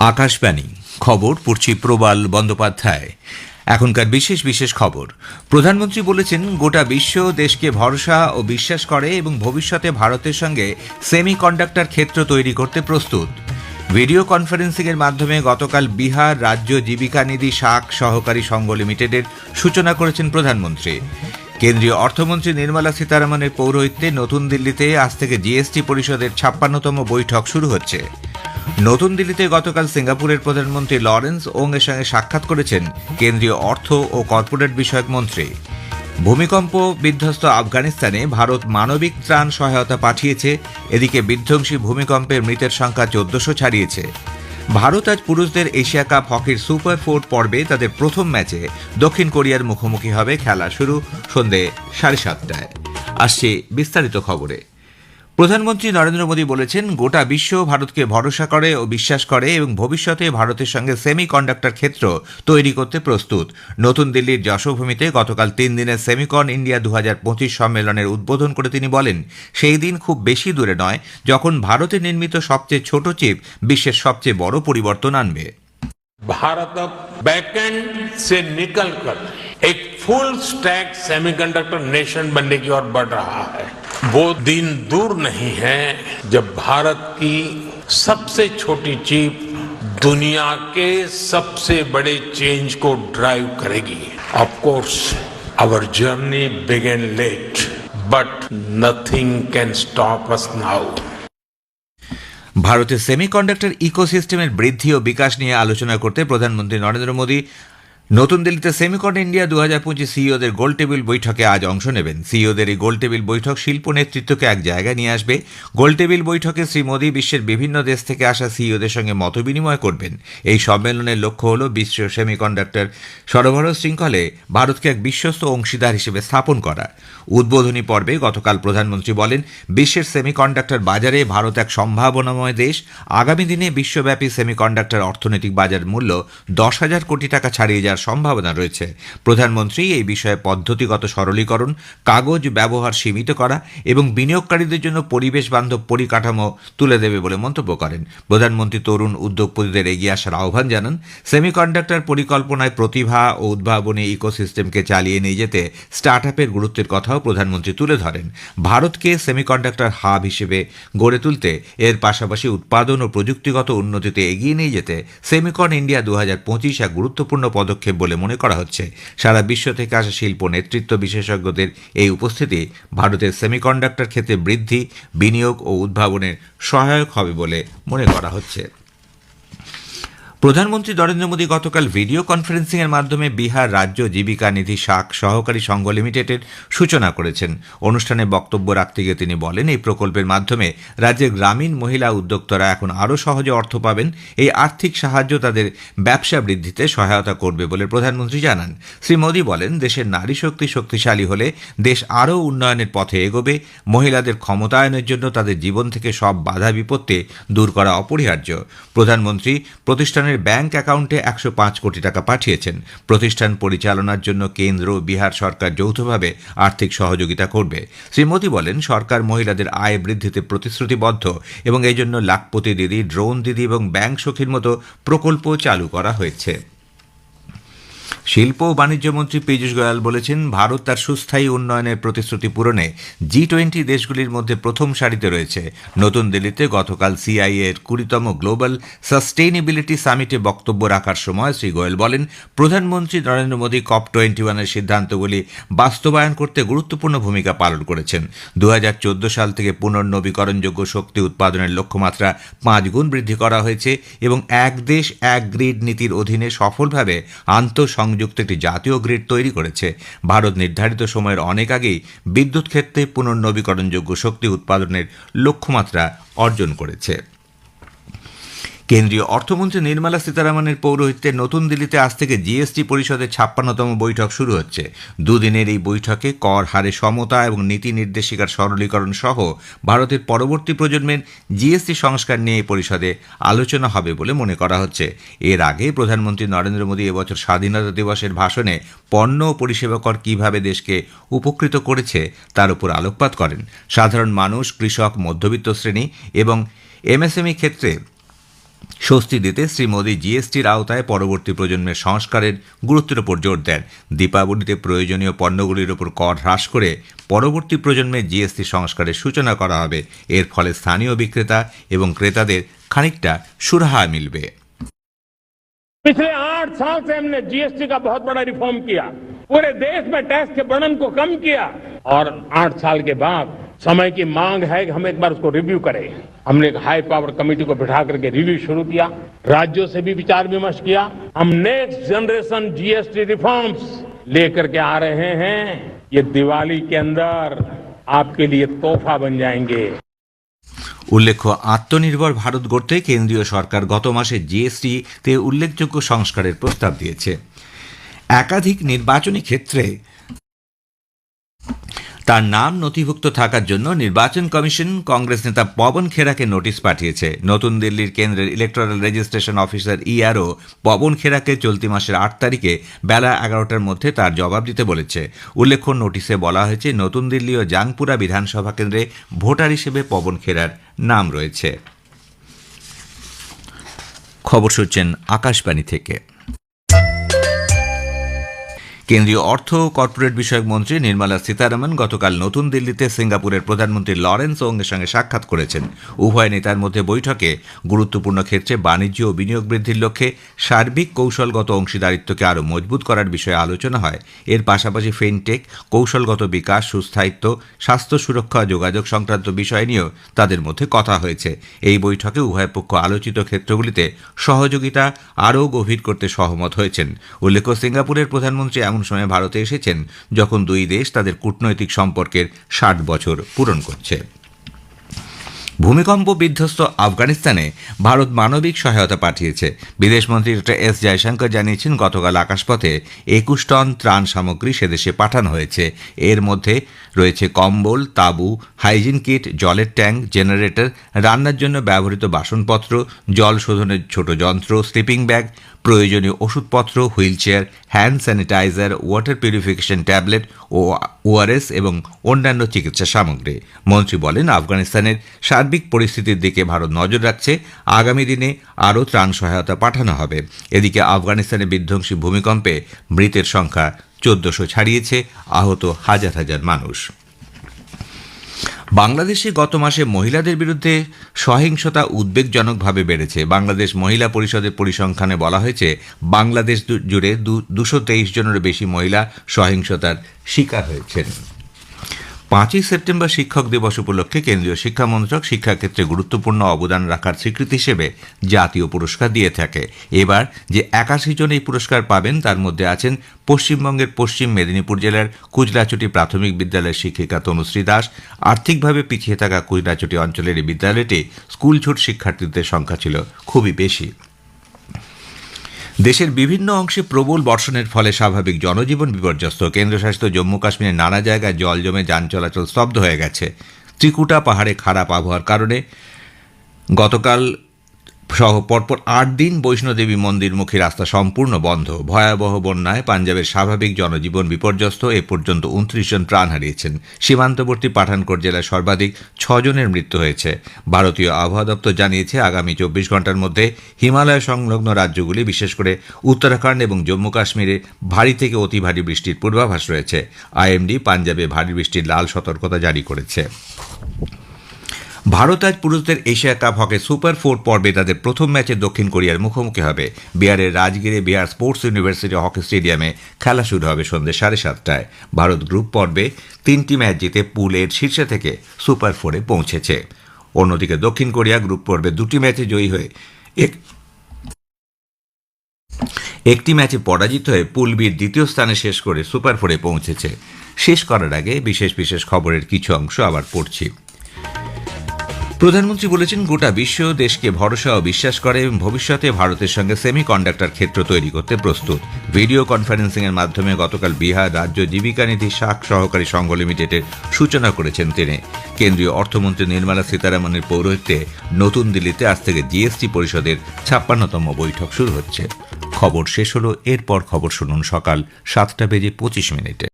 আকাশবাণী। খবর পড়ছি প্রবাল বন্দ্যোপাধ্যায়। এখনকার বিশেষ বিশেষ খবর। প্রধানমন্ত্রী বলেছেন, গোটা বিশ্ব দেশকে ভরসা ও বিশ্বাস করে এবং ভবিষ্যতে ভারতের সঙ্গে সেমি কন্ডাক্টর ক্ষেত্র তৈরি করতে প্রস্তুত। ভিডিও কনফারেন্সিংয়ের মাধ্যমে গতকাল বিহার রাজ্য জীবিকা নিধি শাক সহকারী সংঘ লিমিটেডের সূচনা করেছেন প্রধানমন্ত্রী। কেন্দ্রীয় অর্থমন্ত্রী নির্মলা সীতারামনের পৌরোহিত্যে নতুন দিল্লিতে আজ থেকে জিএসটি পরিষদের ছাপ্পান্নতম বৈঠক শুরু হচ্ছে। নতুন দিল্লিতে গতকাল সিঙ্গাপুরের প্রধানমন্ত্রী লরেন্স ওং এর সঙ্গে সাক্ষাৎ করেছেন কেন্দ্রীয় অর্থ ও কর্পোরেট বিষয়ক মন্ত্রী। ভূমিকম্প বিধ্বস্ত আফগানিস্তানে ভারত মানবিক ত্রাণ সহায়তা পাঠিয়েছে, এদিকে বিধ্বংসী ভূমিকম্পের মৃতের সংখ্যা চোদ্দশো ছাড়িয়েছে। ভারত আজ পুরুষদের এশিয়া কাপ হকির সুপার ফোর পর্বে তাদের প্রথম ম্যাচে দক্ষিণ কোরিয়ার মুখোমুখি হবে, খেলা শুরু সন্ধে সাড়ে সাতটায়। আসছে বিস্তারিত খবরে। প্রধানমন্ত্রী নরেন্দ্র মোদী বলেছেন, গোটা বিশ্ব ভারতকে ভরসা করে ও বিশ্বাস করে এবং ভবিষ্যতে ভারতের সঙ্গে সেমি কন্ডাক্টর ক্ষেত্র তৈরি করতে প্রস্তুত। নতুন দিল্লির যশোভূমিতে গতকাল তিন দিনের সেমিকন ইন্ডিয়া দু পঁচিশ সম্মেলনের উদ্বোধন করে তিনি বলেন, সেই দিন খুব বেশি দূরে নয়, যখন ভারতে নির্মিত সবচেয়ে ছোট চিপ বিশ্বের সবচেয়ে বড় পরিবর্তন আনবে। भारत अब बैकएंड से निकलकर एक फुल स्टैक सेमीकंडक्टर नेशन बनने की ओर बढ़ रहा है। वो दिन दूर नहीं है जब भारत की सबसे छोटी चीप दुनिया के सबसे बड़े चेंज को ड्राइव करेगी। Of course our journey began late but nothing can stop us now ভারতের সেমিকন্ডাক্টর ইকোসিস্টেমের বৃদ্ধি ও বিকাশ নিয়ে আলোচনা করতে প্রধানমন্ত্রী নরেন্দ্র মোদী নতুন দিল্লিতে সেমিকন ইন্ডিয়া দু হাজার পঁচিশ সিইওদের গোল টেবিল বৈঠকে আজ অংশ নেবেন। সিইওদের এই গোল টেবিল বৈঠক শিল্প নেতৃত্বকে এক জায়গায় নিয়ে আসবে। গোল টেবিল বৈঠকে শ্রী মোদী বিশ্বের বিভিন্ন দেশ থেকে আসা সিইওদের সঙ্গে মতবিনিময় করবেন। এই সম্মেলনের লক্ষ্য হল বিশ্ব সেমিকন্ডাক্টর সরবরাহ শৃঙ্খলে ভারতকে এক বিশ্বস্ত অংশীদার হিসেবে স্থাপন করা। উদ্বোধনী পর্বে গতকাল প্রধানমন্ত্রী বলেন, বিশ্বের সেমিকন্ডাক্টর বাজারে ভারত এক সম্ভাবনাময় দেশ। আগামী দিনে বিশ্বব্যাপী সেমিকন্ডাক্টর অর্থনৈতিক বাজার মূল্য দশ হাজার কোটি টাকা ছাড়িয়ে যাওয়ার সম্ভাবনা রয়েছে। প্রধানমন্ত্রী এই বিষয়ে পদ্ধতিগত সরলীকরণ, কাগজ ব্যবহার সীমিত করা এবং বিনিয়োগকারীদের জন্য পরিবেশ বান্ধব পরিকাঠামো তুলে দেবে বলে মন্তব্য করেন। প্রধানমন্ত্রী তরুণ উদ্যোগপতিদের এগিয়ে আসার আহ্বান জানান, সেমিকন্ডাক্টর পরিকল্পনায় প্রতিভা ও উদ্ভাবনী ইকোসিস্টেমকে চালিয়ে নিয়ে যেতে স্টার্ট আপের গুরুত্বের কথাও প্রধানমন্ত্রী তুলে ধরেন। ভারতকে সেমিকন্ডাক্টর হাব হিসেবে গড়ে তুলতে এর পাশাপাশি উৎপাদন ও প্রযুক্তিগত উন্নতিতে এগিয়ে নিয়ে যেতে সেমিকন ইন্ডিয়া দু এক গুরুত্বপূর্ণ পদক্ষেপ বলে মনে করা হচ্ছে। সারা বিশ্ব থেকে আসা শিল্প নেতৃত্ব বিশেষজ্ঞদের এই উপস্থিতি ভারতের সেমিকন্ডাক্টর ক্ষেত্রে বৃদ্ধি, বিনিয়োগ ও উদ্ভাবনের সহায়ক হবে বলে মনে করা হচ্ছে। প্রধানমন্ত্রী নরেন্দ্র মোদী গতকাল ভিডিও কনফারেন্সিংয়ের মাধ্যমে বিহার রাজ্য জীবিকা নিধি শাক সহকারী সংঘ লিমিটেডের সূচনা করেছেন। অনুষ্ঠানে বক্তব্য রাখতে গিয়ে তিনি বলেন, এই প্রকল্পের মাধ্যমে রাজ্যের গ্রামীণ মহিলা উদ্যোক্তারা এখন আরও সহজে অর্থ পাবেন, এই আর্থিক সাহায্য তাদের ব্যবসা বৃদ্ধিতে সহায়তা করবে বলে প্রধানমন্ত্রী জানান। শ্রী মোদী বলেন, দেশের নারী শক্তি শক্তিশালী হলে দেশ আরও উন্নয়নের পথে এগোবে, মহিলাদের ক্ষমতায়নের জন্য তাদের জীবন থেকে সব বাধা বিপত্তি দূর করা অপরিহার্য। প্রধানমন্ত্রী প্রতিষ্ঠানের ব্যাংক অ্যাকাউন্টে একশো পাঁচ কোটি টাকা পাঠিয়েছেন। প্রতিষ্ঠান পরিচালনার জন্য কেন্দ্র ও বিহার সরকার যৌথভাবে আর্থিক সহযোগিতা করবে। শ্রী মোদী বলেন, সরকার মহিলাদের আয় বৃদ্ধিতে প্রতিশ্রুতিবদ্ধ এবং এই জন্য লাখপতি দিদি, ড্রোন দিদি এবং ব্যাংক সখীর মতো প্রকল্প চালু করা হয়েছে। শিল্প ও বাণিজ্য মন্ত্রী পীযূষ গোয়াল বলেছেন, ভারত তার সুস্থায়ী উন্নয়নের প্রতিশ্রুতি পূরণে জি টোয়েন্টি দেশগুলির মধ্যে প্রথম সারিতে রয়েছে। নতুন দিল্লিতে গতকাল সিআইএ এর কুড়িতম গ্লোবাল সাস্টেইনেবিলিটি সামিটে বক্তব্য রাখার সময় শ্রী গোয়েল বলেন, প্রধানমন্ত্রী নরেন্দ্র মোদী কপ টোয়েন্টি ওয়ানের সিদ্ধান্তগুলি বাস্তবায়ন করতে গুরুত্বপূর্ণ ভূমিকা পালন করেছেন। দু হাজার চৌদ্দ সাল থেকে পুনর্নবীকরণযোগ্য শক্তি উৎপাদনের লক্ষ্যমাত্রা পাঁচ গুণ বৃদ্ধি করা হয়েছে এবং এক দেশ, এক গ্রিড নীতির অধীনে সফলভাবে আন্তঃসংযোগ সংযুক্ত একটি জাতীয় গ্রিড তৈরি করেছে। ভারত নির্ধারিত সময়ের অনেক আগেই বিদ্যুৎ ক্ষেত্রে পুনর্নবীকরণযোগ্য শক্তি উৎপাদনের লক্ষ্যমাত্রা অর্জন করেছে। কেন্দ্রীয় অর্থমন্ত্রী নির্মলা সীতারামনের পৌরোহিত্যে নতুন দিল্লিতে আজ থেকে জিএসটি পরিষদের ছাপ্পান্নতম বৈঠক শুরু হচ্ছে। দুদিনের এই বৈঠকে কর, হারে সমতা এবং নীতি নির্দেশিকার সরলীকরণ সহ ভারতের পরবর্তী প্রজন্মের জিএসটি সংস্কার নিয়ে পরিষদে আলোচনা হবে বলে মনে করা হচ্ছে। এর আগে প্রধানমন্ত্রী নরেন্দ্র মোদী এবছর স্বাধীনতা দিবসের ভাষণে পণ্য ও পরিষেবা কর কীভাবে দেশকে উপকৃত করেছে তার উপর আলোকপাত করেন। সাধারণ মানুষ, কৃষক, মধ্যবিত্ত শ্রেণি এবং এমএসএমই ক্ষেত্রে স্বস্তি দিতে শ্রী মোদী জিএসটির আওতায় পরবর্তী প্রজন্মের সংস্কারের গুরুত্বের উপর জোর দেন দীপাবলিতে প্রয়োজনীয় পণ্যগুলির উপর কর হ্রাস করে পরবর্তী প্রজন্মের জিএসটি সংস্কারের সূচনা করা হবে এর ফলে স্থানীয় বিক্রেতা এবং ক্রেতাদের খানিকটা সুরাহা মিলবে पिछले आठ साल से हमने जीएसटी का बहुत बड़ा रिफॉर्म किया पूरे देश में टैक्स के बर्डन को कम किया और आठ साल के बाद समय की मांग है कि हम एक बार उसको रिव्यू करें हमने एक हाई पावर कमेटी को बिठा करके रिव्यू शुरू किया राज्यों से भी विचार विमर्श किया हम नेक्स्ट जनरेशन जीएसटी रिफॉर्म्स लेकर के आ रहे हैं ये दिवाली के अंदर आपके लिए तोहफा बन जाएंगे উল্লেখ্য আত্মনির্ভর ভারত গড়তে কেন্দ্রীয় সরকার গত মাসে জিএসটি তে উল্লেখযোগ্য সংস্কারের প্রস্তাব দিয়েছে একাধিক নির্বাচনী ক্ষেত্রে তার নাম নথিভুক্ত থাকার জন্য নির্বাচন কমিশন কংগ্রেস নেতা পবন খেরাকে নোটিশ পাঠিয়েছে। নতুন দিল্লির কেন্দ্রের electoral registration officer ERO Pawan খেরাকে চলতি মাসের আট তারিখে বেলা এগারোটার মধ্যে তার জবাব দিতে বলেছে। উল্লেখ্য, নোটিশে বলা হয়েছে, নতুন দিল্লি ও জাংপুরা বিধানসভা কেন্দ্রে ভোটার হিসেবে পবন খেরার নাম রয়েছে। খবর শুনছেন আকাশবাণী থেকে। কেন্দ্রীয় অর্থ ও কর্পোরেট বিষয়ক মন্ত্রী নির্মলা সীতারামন গতকাল নতুন দিল্লিতে সিঙ্গাপুরের প্রধানমন্ত্রী লরেন্স ওংয়ের সঙ্গে সাক্ষাৎ করেছেন। উভয় নেতার মধ্যে বৈঠকে গুরুত্বপূর্ণ ক্ষেত্রে বাণিজ্য ও বিনিয়োগ বৃদ্ধির লক্ষ্যে সার্বিক কৌশলগত অংশীদারিত্বকে আরও মজবুত করার বিষয়ে আলোচনা হয়। এর পাশাপাশি ফিনটেক, কৌশলগত বিকাশ, সুস্থায়িত্ব, স্বাস্থ্য সুরক্ষা, যোগাযোগ সংক্রান্ত বিষয় নিয়েও তাদের মধ্যে কথা হয়েছে। এই বৈঠকে উভয় পক্ষ আলোচিত ক্ষেত্রগুলিতে সহযোগিতা আরও গভীর করতে সহমত হয়েছেন। উল্লেখ্য, সিঙ্গাপুরের প্রধানমন্ত্রী এমন সময় ভারতে এসেছেন, যখন দুই দেশ তাদের কূটনৈতিক সম্পর্কের ষাট বছর পূরণ করছে। ভূমিকম্প বিধ্বস্ত আফগানিস্তানে ভারত মানবিক সহায়তা পাঠিয়েছে। বিদেশমন্ত্রী ডক্টর এস জয়শঙ্কর জানিয়েছেন, গতকাল আকাশপথে একুশ টন ত্রাণ সামগ্রী সেদেশে পাঠানো হয়েছে। এর মধ্যে রয়েছে কম্বল, তাঁবু, হাইজিন কিট, জলের ট্যাঙ্ক, জেনারেটর, রান্নার জন্য ব্যবহৃত বাসনপত্র, জল শোধনের ছোট যন্ত্র, স্লিপিং ব্যাগ প্রয়োজনীয় ওষুধপত্র wheelchair hand sanitiser, water purification tablet ও ওআরএস এবং অন্যান্য চিকিৎসা সামগ্রী। মন্ত্রী বলেন, আফগানিস্তানের সার্বিক পরিস্থিতির দিকে ভারত নজর রাখছে। আগামী দিনে আরও ত্রাণ সহায়তা পাঠানো হবে। এদিকে আফগানিস্তানে বিধ্বংসী ভূমিকম্পে মৃতের সংখ্যা চোদ্দশো ছাড়িয়েছে। আহত হাজার হাজার মানুষ। বাংলাদেশে গত মাসে মহিলাদের বিরুদ্ধে সহিংসতা উদ্বেগজনকভাবে বেড়েছে। বাংলাদেশ মহিলা পরিষদের পরিসংখ্যানে বলা হয়েছে, বাংলাদেশ জুড়ে দুশো তেইশ জনের বেশি মহিলা সহিংসতার শিকার হয়েছেন। পাঁচই সেপ্টেম্বর শিক্ষক দিবস উপলক্ষে কেন্দ্রীয় শিক্ষা মন্ত্রক শিক্ষাক্ষেত্রে গুরুত্বপূর্ণ অবদান রাখার স্বীকৃতি হিসেবে জাতীয় পুরস্কার দিয়ে থাকে। এবার যে একাশি জন এই পুরস্কার পাবেন, তার মধ্যে আছেন পশ্চিমবঙ্গের পশ্চিম মেদিনীপুর জেলার কুজলাচুটি প্রাথমিক বিদ্যালয়ের শিক্ষিকা তনুশ্রী দাস। আর্থিকভাবে পিছিয়ে থাকা কুজলাচুটি অঞ্চলের এই বিদ্যালয়টি স্কুল ছুট শিক্ষার্থীদের সংখ্যা ছিল খুবই বেশি। দেশের বিভিন্ন অংশে প্রবল বর্ষণের ফলে স্বাভাবিক জনজীবন বিপর্যস্ত। কেন্দ্রশাসিত জম্মু কাশ্মীরের নানা জায়গায় জল জমে যান চলাচল স্তব্ধ হয়ে গেছে। ত্রিকুটা পাহাড়ে খারাপ আবহাওয়ার কারণে গতকাল সহ পরপর আট দিন বৈষ্ণোদেবী মন্দিরমুখী রাস্তা সম্পূর্ণ বন্ধ। ভয়াবহ বন্যায় পাঞ্জাবের স্বাভাবিক জনজীবন বিপর্যস্ত। এ পর্যন্ত উনত্রিশ জন প্রাণ হারিয়েছেন। সীমান্তবর্তী পাঠানকোট জেলায় সর্বাধিক ছজনের মৃত্যু হয়েছে। ভারতীয় আবহাওয়া দপ্তর জানিয়েছে, আগামী চব্বিশ ঘণ্টার মধ্যে হিমালয় সংলগ্ন রাজ্যগুলি, বিশেষ করে উত্তরাখণ্ড এবং জম্মু কাশ্মীরে ভারী থেকে অতি ভারী বৃষ্টির পূর্বাভাস রয়েছে। আইএমডি পাঞ্জাবে ভারী বৃষ্টির লাল সতর্কতা জারি করেছে। ভারত আজ পুরুষদের Asia cup hockey super four পর্বে তাদের প্রথম ম্যাচে দক্ষিণ কোরিয়ার মুখোমুখি হবে। বিহারের রাজগিরে বিহার স্পোর্টস ইউনিভার্সিটি হকি স্টেডিয়ামে খেলা শুরু হবে সন্ধ্যে সাড়ে সাতটায়। ভারত গ্রুপ পর্বে তিনটি ম্যাচ জিতে পুলের শীর্ষে থেকে সুপার ফোরে পৌঁছেছে। অন্যদিকে দক্ষিণ কোরিয়া গ্রুপ পর্বে দুটি ম্যাচে জয়ী হয়ে এক একটি ম্যাচে পরাজিত হয়ে পুল বির দ্বিতীয় স্থানে শেষ করে সুপার ফোরে পৌঁছেছে। শেষ করার আগে বিশেষ বিশেষ খবরের কিছু অংশ আবার পড়ছি। প্রধানমন্ত্রী বলেছেন, গোটা বিশ্ব দেশকে ভরসা ও বিশ্বাস করে এবং ভবিষ্যতে ভারতের সঙ্গে সেমি কন্ডাক্টর ক্ষেত্র তৈরি করতে প্রস্তুত। ভিডিও কনফারেন্সিং এর মাধ্যমে গতকাল বিহার রাজ্য জীবিকা নিধি শাক সহকারী সংঘ লিমিটেডের সূচনা করেছেন তিনি। কেন্দ্রীয় অর্থমন্ত্রী নির্মলা সীতারামনের পৌরোহিত্যে নতুন দিল্লিতে আজ থেকে জিএসটি পরিষদের ছাপ্পান্নতম বৈঠক শুরু হচ্ছে। খবর শেষ হলো, এরপর খবর শুনুন সকাল সাতটা বেজে পঁচিশ মিনিটে।